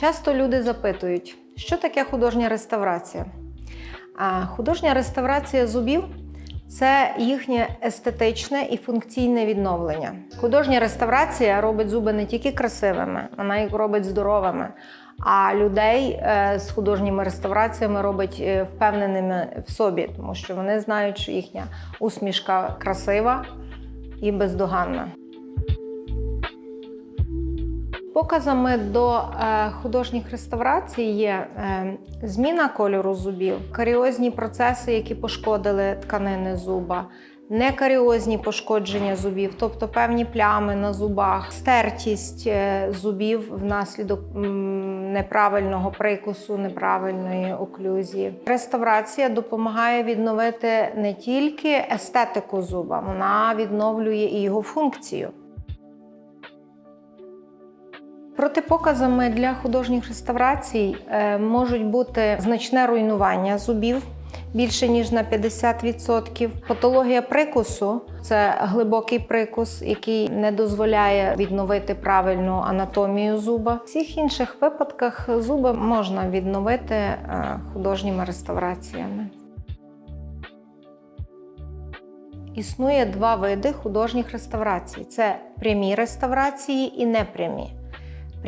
Часто люди запитують, що таке художня реставрація? А художня реставрація зубів це їхнє естетичне і функційне відновлення. Художня реставрація робить зуби не тільки красивими, вона їх робить здоровими. А людей е, з художніми реставраціями робить е, впевненими в собі, тому що вони знають, що їхня усмішка красива і бездоганна. Показами до е, художніх реставрацій є е, зміна кольору зубів, каріозні процеси, які пошкодили тканини зуба, некаріозні пошкодження зубів, тобто певні плями на зубах, стертість е, зубів внаслідок неправильного прикусу, неправильної оклюзії. Реставрація допомагає відновити не тільки естетику зуба, вона відновлює і його функцію. Протипоказами для художніх реставрацій е, можуть бути значне руйнування зубів більше ніж на 50%. Патологія прикусу це глибокий прикус, який не дозволяє відновити правильну анатомію зуба. В всіх інших випадках зуби можна відновити е, художніми реставраціями. Існує два види художніх реставрацій: це прямі реставрації і непрямі.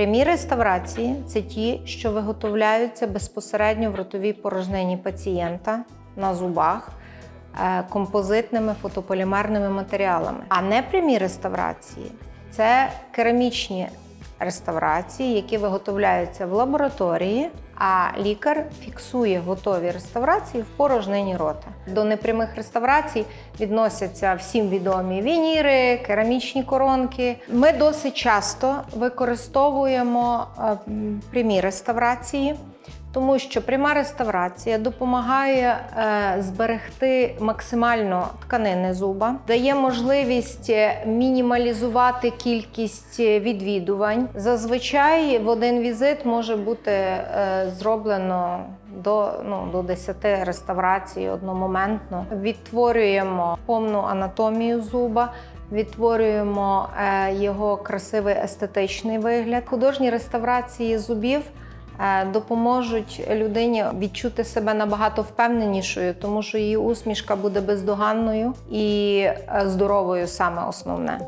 Прямі реставрації це ті, що виготовляються безпосередньо в ротовій порожнині пацієнта на зубах е, композитними фотополімерними матеріалами. А непрямі реставрації це керамічні реставрації, які виготовляються в лабораторії, а лікар фіксує готові реставрації в порожнині рота. До непрямих реставрацій відносяться всім відомі вініри, керамічні коронки. Ми досить часто використовуємо е, прямі реставрації. Тому що пряма реставрація допомагає е, зберегти максимально тканини зуба, дає можливість е, мінімалізувати кількість е, відвідувань. Зазвичай в один візит може бути е, зроблено до, ну, до 10 реставрацій одномоментно. Відтворюємо повну анатомію зуба. Відтворюємо е, його красивий естетичний вигляд. Художні реставрації зубів допоможуть людині відчути себе набагато впевненішою, тому що її усмішка буде бездоганною і е, здоровою саме основне.